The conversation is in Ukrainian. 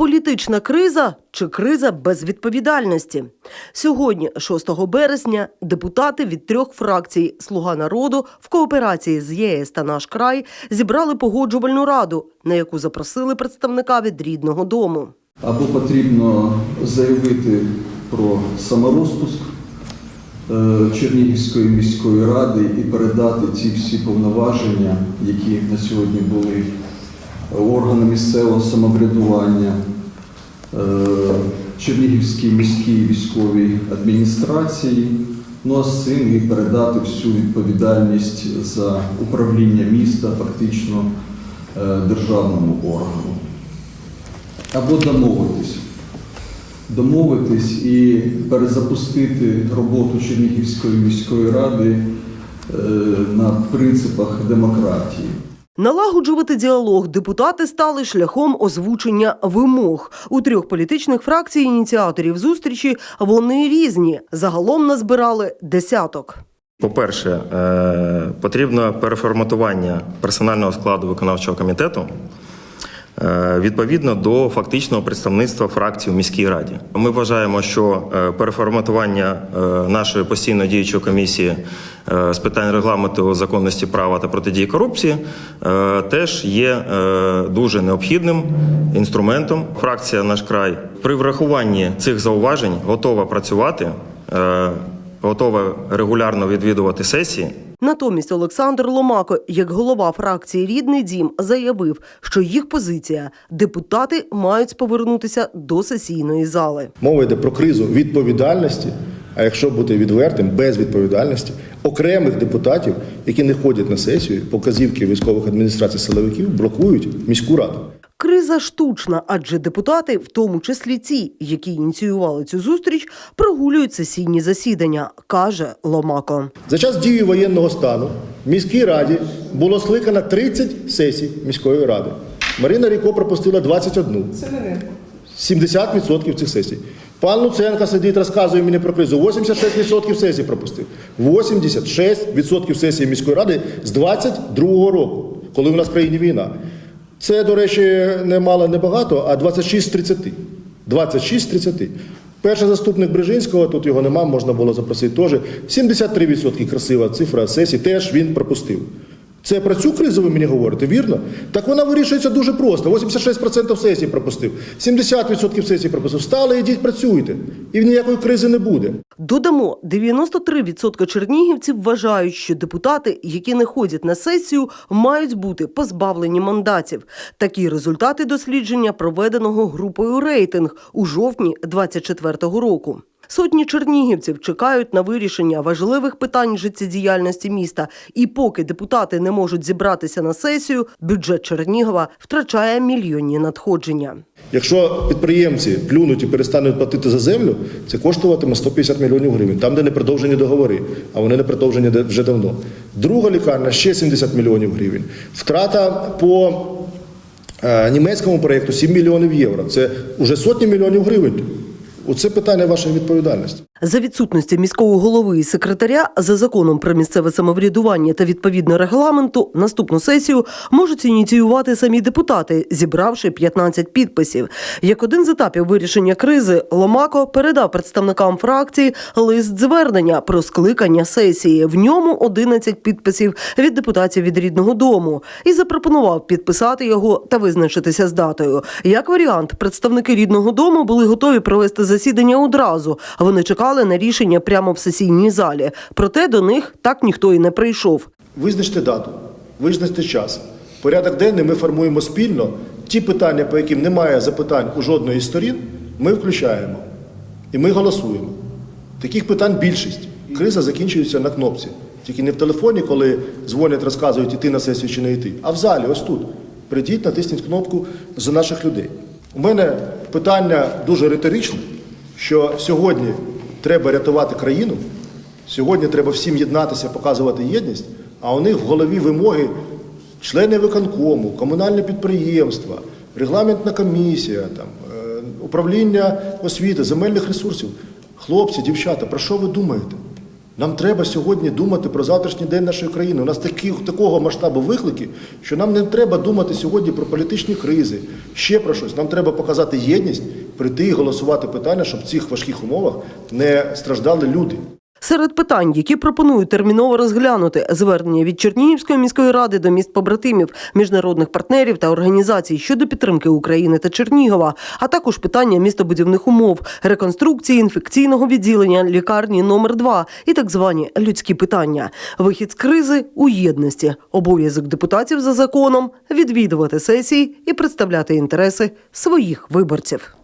Політична криза чи криза безвідповідальності? Сьогодні, 6 березня, депутати від трьох фракцій Слуга народу в кооперації з ЄС та наш край зібрали погоджувальну раду, на яку запросили представника від рідного дому. Або потрібно заявити про саморозпуск е, Чернігівської міської ради і передати ці всі повноваження, які на сьогодні були органи місцевого самоврядування, е, Чернігівській міській військовій адміністрації. Ну а з цим і передати всю відповідальність за управління міста фактично е, державному органу або домовитись. Домовитись і перезапустити роботу Чернігівської міської ради е, на принципах демократії. Налагоджувати діалог депутати стали шляхом озвучення вимог. У трьох політичних фракцій ініціаторів зустрічі вони різні. Загалом назбирали десяток. По-перше, е, потрібно переформатування персонального складу виконавчого комітету відповідно до фактичного представництва фракцій у міській раді. Ми вважаємо, що е, переформатування е, нашої постійно діючої комісії е, з питань регламенту законності права та протидії корупції е, теж є е, дуже необхідним інструментом. Фракція наш край при врахуванні цих зауважень готова працювати. е, Готова регулярно відвідувати сесії. Натомість Олександр Ломако, як голова фракції Рідний дім, заявив, що їх позиція депутати мають повернутися до сесійної зали. Мова йде про кризу відповідальності, а якщо бути відвертим, без відповідальності окремих депутатів, які не ходять на сесію, показівки військових адміністрацій силовиків блокують міську раду. Криза штучна, адже депутати, в тому числі ці, які ініціювали цю зустріч, прогулюють сесійні засідання, каже Ломако. За час дії воєнного стану в міській раді було скликано 30 сесій міської ради. Марина Ріко пропустила 21. 70% цих сесій. Пан Луценко сидить, розказує мені про кризу. 86% сесій пропустив. 86% сесій міської ради з 22-го року, коли у нас в країні війна. Це, до речі, не мало не багато, а 26 з 30. 26 з 30. Перший заступник Брижинського, тут його нема, можна було запросити теж. 73% красива цифра сесії, теж він пропустив. Це про цю кризу ви мені говорите, вірно? Так вона вирішується дуже просто. 86% сесій пропустив, 70% сесій пропустив. Встали, ідіть, працюйте. І ніякої кризи не буде. Додамо, 93% чернігівців вважають, що депутати, які не ходять на сесію, мають бути позбавлені мандатів. Такі результати дослідження проведеного групою рейтинг у жовтні 24-го року. Сотні чернігівців чекають на вирішення важливих питань життєдіяльності міста. І поки депутати не можуть зібратися на сесію, бюджет Чернігова втрачає мільйонні надходження. Якщо підприємці плюнуть і перестануть платити за землю, це коштуватиме 150 мільйонів гривень, там, де не продовжені договори, а вони не продовжені вже давно. Друга лікарня ще 70 мільйонів гривень. Втрата по е, німецькому проєкту 7 мільйонів євро. Це вже сотні мільйонів гривень. Оце питання вашої відповідальності. За відсутності міського голови і секретаря за законом про місцеве самоврядування та відповідно регламенту наступну сесію можуть ініціювати самі депутати, зібравши 15 підписів. Як один з етапів вирішення кризи, Ломако передав представникам фракції лист звернення про скликання сесії. В ньому 11 підписів від депутатів від рідного дому і запропонував підписати його та визначитися з датою. Як варіант, представники рідного дому були готові провести засідання одразу. Вони чекали на рішення прямо в сесійній залі. Проте до них так ніхто і не прийшов. Визначте дату, визначте час. Порядок денний ми формуємо спільно. Ті питання, по яким немає запитань у жодної з сторін, ми включаємо. І ми голосуємо. Таких питань більшість. Криза закінчується на кнопці. Тільки не в телефоні, коли дзвонять, розказують, іти на сесію чи не йти, а в залі, ось тут. Прийдіть, натисніть кнопку за наших людей. У мене питання дуже риторичне, що сьогодні треба рятувати країну, Сьогодні треба всім єднатися, показувати єдність, а у них в голові вимоги члени виконкому, комунальне підприємства, регламентна комісія, там, е, управління освіти, земельних ресурсів. Хлопці, дівчата, про що ви думаєте? Нам треба сьогодні думати про завтрашній день нашої країни. У нас такі, такого масштабу виклики, що нам не треба думати сьогодні про політичні кризи, ще про щось. Нам треба показати єдність, прийти і голосувати питання, щоб в цих важких умовах не страждали люди. Серед питань, які пропонують терміново розглянути звернення від Чернігівської міської ради до міст побратимів, міжнародних партнерів та організацій щодо підтримки України та Чернігова, а також питання містобудівних умов, реконструкції інфекційного відділення лікарні номер 2 і так звані людські питання. Вихід з кризи у єдності, обов'язок депутатів за законом відвідувати сесії і представляти інтереси своїх виборців.